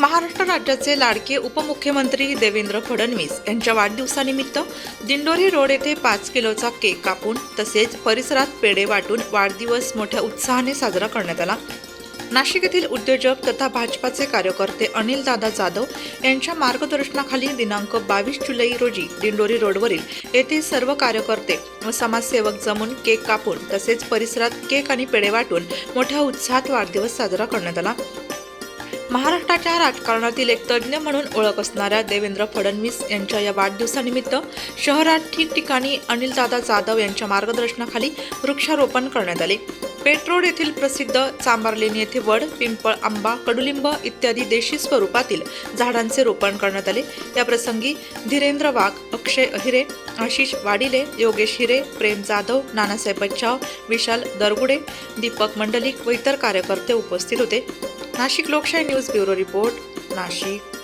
महाराष्ट्र राज्याचे लाडके उपमुख्यमंत्री देवेंद्र फडणवीस यांच्या वाढदिवसानिमित्त दिंडोरी रोड येथे पाच किलोचा केक कापून तसेच परिसरात पेढे वाटून वाढदिवस मोठ्या उत्साहाने साजरा करण्यात आला. नाशिक येथील उद्योजक तथा भाजपाचे कार्यकर्ते अनिल दादा जाधव यांच्या मार्गदर्शनाखाली दिनांक बावीस जुलै रोजी दिंडोरी रोडवरील येथे सर्व कार्यकर्ते व समाजसेवक जमून केक कापून तसेच परिसरात केक आणि पेढे वाटून मोठ्या उत्साहात वाढदिवस साजरा करण्यात आला. महाराष्ट्राच्या राजकारणातील एक तज्ज्ञ म्हणून ओळख असणाऱ्या देवेंद्र फडणवीस यांच्या या वाढदिवसानिमित्त शहरात ठिकठिकाणी अनिलदादा जाधव यांच्या मार्गदर्शनाखाली वृक्षारोपण करण्यात आले. पेट्रोड येथील प्रसिद्ध चांबारलेणी येथे वड पिंपळ आंबा कडुलिंब इत्यादी देशी स्वरूपातील झाडांचे रोपण करण्यात आले. याप्रसंगी धीरेंद्र वाघ अक्षय अहिरे आशिष वाडिले योगेश हिरे प्रेम जाधव नानासाहेब बच्चाव विशाल दरगुडे दीपक मंडलिक व इतर कार्यकर्ते उपस्थित होते. नाशिक लोकशाही न्यूज ब्युरो रिपोर्ट नाशिक.